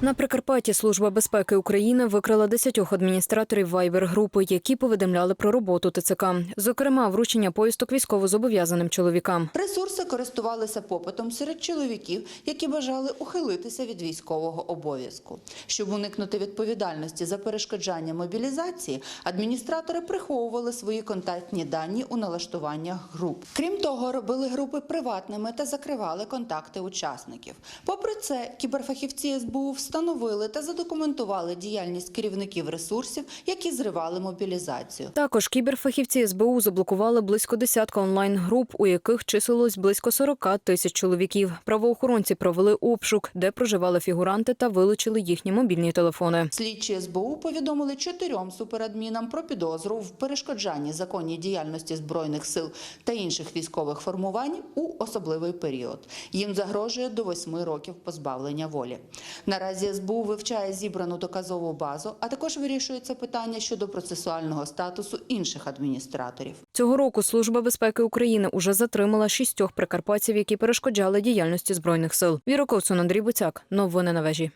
На Прикарпатті Служба безпеки України викрила десятьох адміністраторів Вайбер-групи, які повідомляли про роботу ТЦК. Зокрема, вручення поїздок військовозобов'язаним чоловікам. Ресурси користувалися попитом серед чоловіків, які бажали ухилитися від військового обов'язку. Щоб уникнути відповідальності за перешкоджання мобілізації, адміністратори приховували свої контактні дані у налаштуваннях груп. Крім того, робили групи приватними та закривали контакти учасників. Попри це, кіберфахівці СБУ встановили та задокументували діяльність керівників ресурсів, які зривали мобілізацію. Також кіберфахівці СБУ заблокували близько десятка онлайн-груп, у яких числилось близько 40 тисяч чоловіків. Правоохоронці провели обшук, де проживали фігуранти та вилучили їхні мобільні телефони. Слідчі СБУ повідомили чотирьом суперадмінам про підозру в перешкоджанні законній діяльності збройних сил та інших військових формувань у особливий період. Їм загрожує до восьми років позбавлення волі. Наразі СБУ вивчає зібрану доказову базу, а також вирішується питання щодо процесуального статусу інших адміністраторів. Цього року Служба безпеки України уже затримала шістьох прикарпатців, які перешкоджали діяльності збройних сил. Віра Ковцун, Андрій Буцяк. Новини на вежі.